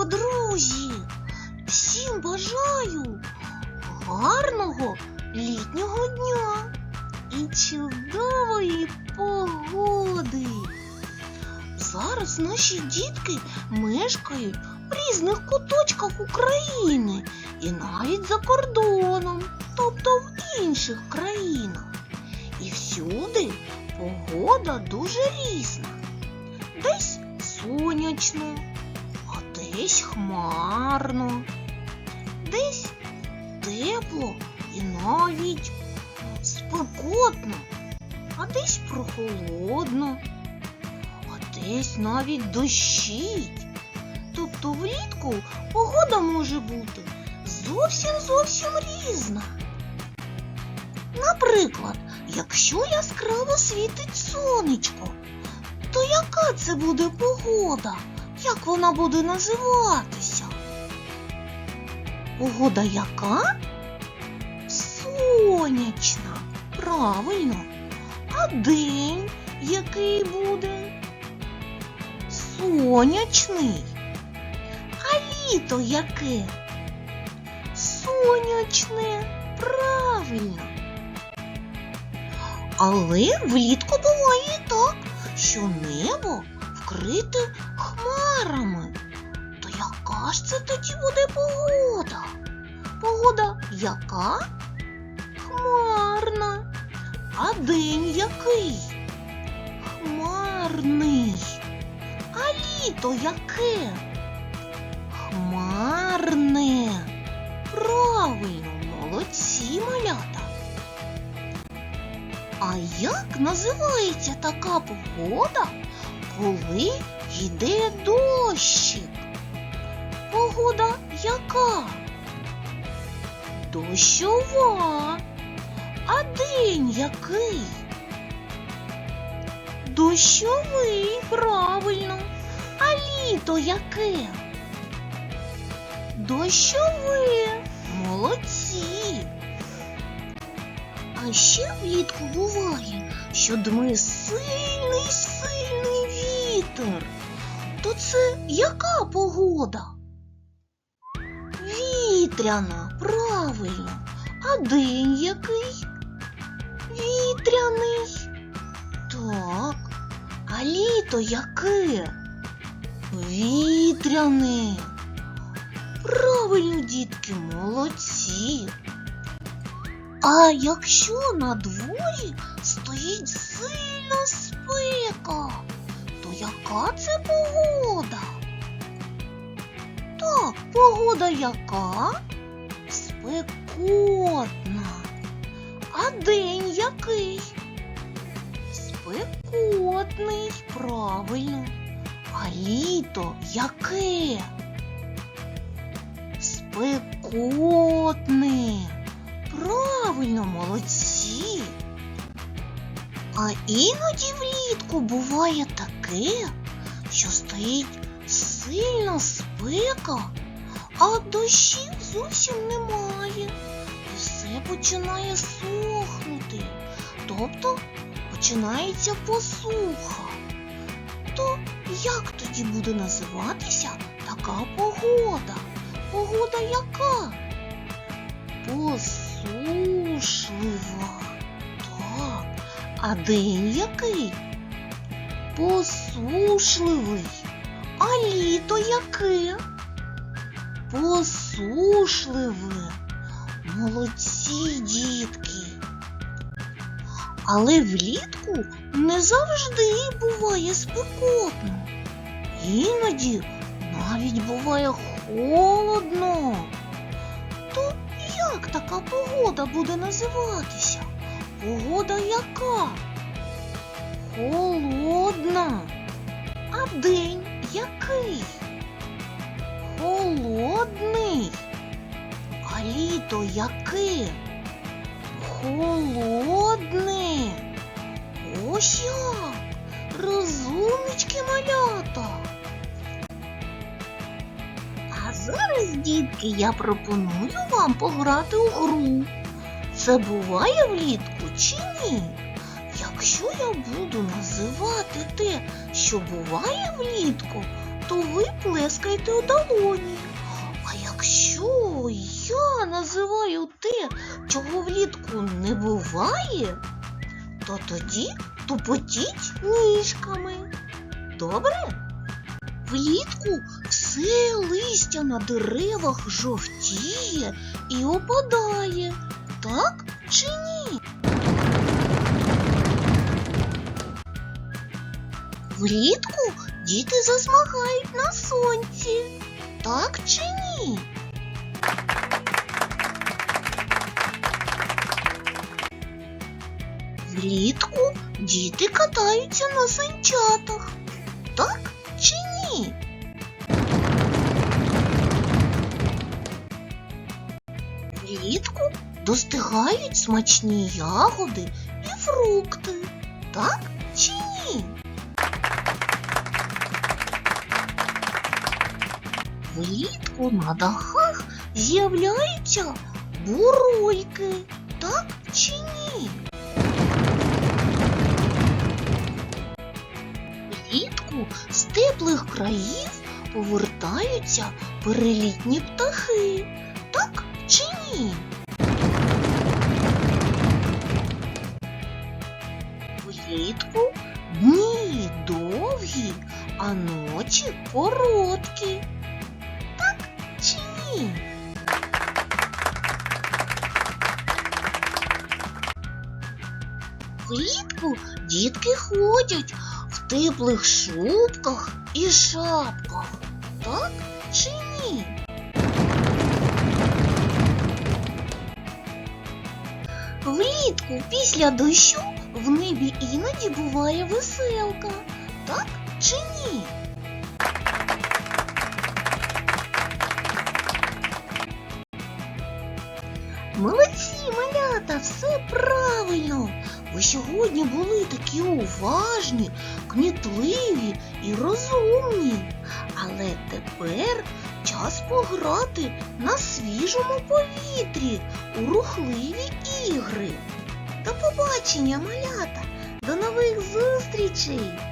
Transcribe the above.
ранок, друзі! Всім бажаю гарного літнього дня і чудової погоди. Зараз наші дітки мешкають в різних куточках України і навіть за кордоном, тобто в інших країнах. І всюди погода дуже різна. Десь сонячно, десь хмарно, десь тепло і навіть спекотно, а десь прохолодно, а десь навіть дощить. Тобто влітку погода може бути зовсім зовсім різна. Наприклад, якщо яскраво світить сонечко, то яка це буде погода? Як вона буде називатися? Погода яка? Сонячна. Правильно. А день який буде? Сонячний. А літо яке? Сонячне. Правильно. Але влітку буває і так, що небо вкрите хмарами. То яка ж це тоді буде погода? Погода яка? Хмарна. А день який? Хмарний. А літо яке? Хмарне. Правильно, молодці малята. А як називається така погода, коли йде дощик? Погода яка? Дощова. А день який? Дощовий, правильно. А літо яке? Дощове. Молодці. А ще влітку буває, що дме сильний сильний вітер. То це яка погода? Вітряна, правильно. А день який? Вітряний. Так. А літо яке? Вітряне. Правильно, дітки, молодці. А якщо на дворі стоїть сильна спека, яка це погода? Так, погода яка? Спекотна. А день який? Спекотний, правильно. А літо яке? Спекотне. Правильно, молодці. А іноді влітку буває таке, що стоїть сильна спека, а дощів зовсім немає. І все починає сохнути. Тобто починається посуха. То як тоді буде називатися така погода? Погода яка? Посушлива. Так. А день який? Посушливий. А літо яке? Посушливе. Молодці дітки. Але влітку не завжди буває спекотно. Іноді навіть буває холодно. То як така погода буде називатися? Погода яка? Холодна. А день який? Холодний. А літо яке? Холодне. Ось як. Розумнички малята. А зараз, дітки, я пропоную вам пограти у гру. Це буває влітку чи ні? Буду називати те, що буває влітку, то ви плескайте у долоні. А якщо я називаю те, чого влітку не буває, то тоді тупотіть ніжками. Добре? Влітку все листя на деревах жовтіє і опадає. Так чи ні? Влітку діти засмагають на сонці. Так чи ні? Влітку діти катаються на санчатах. Так чи ні? Влітку достигають смачні ягоди і фрукти. Так чи ні? Влітку на дахах з'являються бурульки. Так чи ні? Влітку з теплих країв повертаються перелітні птахи. Так чи ні? Влітку дні довгі, а ночі короткі. Влітку дітки ходять в теплих шубках і шапках. Так чи ні? Влітку після дощу в небі іноді буває веселка. Так чи ні? Молодці, малята, все правильно. Ви сьогодні були такі уважні, кмітливі і розумні. Але тепер час пограти на свіжому повітрі у рухливі ігри. До побачення, малята! До нових зустрічей!